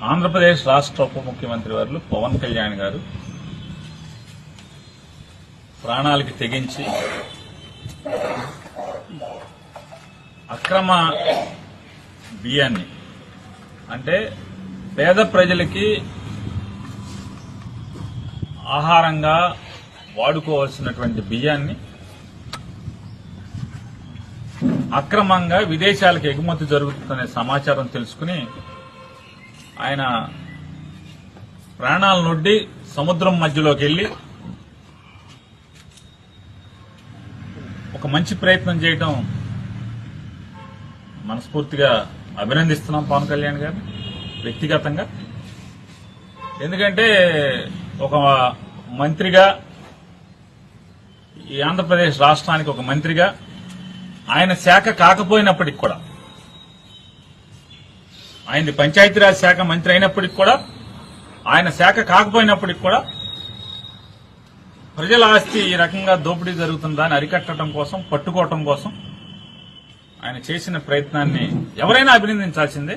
ఆంధ్రప్రదేశ్ రాష్ట్ర ఉప ముఖ్యమంత్రి వారు పవన్ కళ్యాణ్ గారు ప్రాణాలకి తెగించి అక్రమ బియ్యాన్ని అంటే పేద ప్రజలకి ఆహారంగా వాడుకోవాల్సినటువంటి బియ్యాన్ని అక్రమంగా విదేశాలకు ఎగుమతి జరుగుతుందనే సమాచారం తెలుసుకుని ఆయన ప్రాణాల నుండి సముద్రం మధ్యలోకి వెళ్ళి ఒక మంచి ప్రయత్నం చేయటం మనస్ఫూర్తిగా అభినందిస్తున్నాం పవన్ కళ్యాణ్ గారిని వ్యక్తిగతంగా. ఎందుకంటే ఒక మంత్రిగా ఈ ఆంధ్రప్రదేశ్ రాష్ట్రానికి ఒక మంత్రిగా ఆయన శాఖ కాకపోయినప్పటికి కూడా ఆయన పంచాయతీరాజ్ శాఖ మంత్రి అయినప్పటికి కూడా ఆయన శాఖ కాకపోయినప్పటికి కూడా ప్రజల ఆస్తి ఈ రకంగా దోపిడీ జరుగుతుందా అని అరికట్టడం కోసం పట్టుకోవటం కోసం ఆయన చేసిన ప్రయత్నాన్ని ఎవరైనా అభినందించాల్సిందే.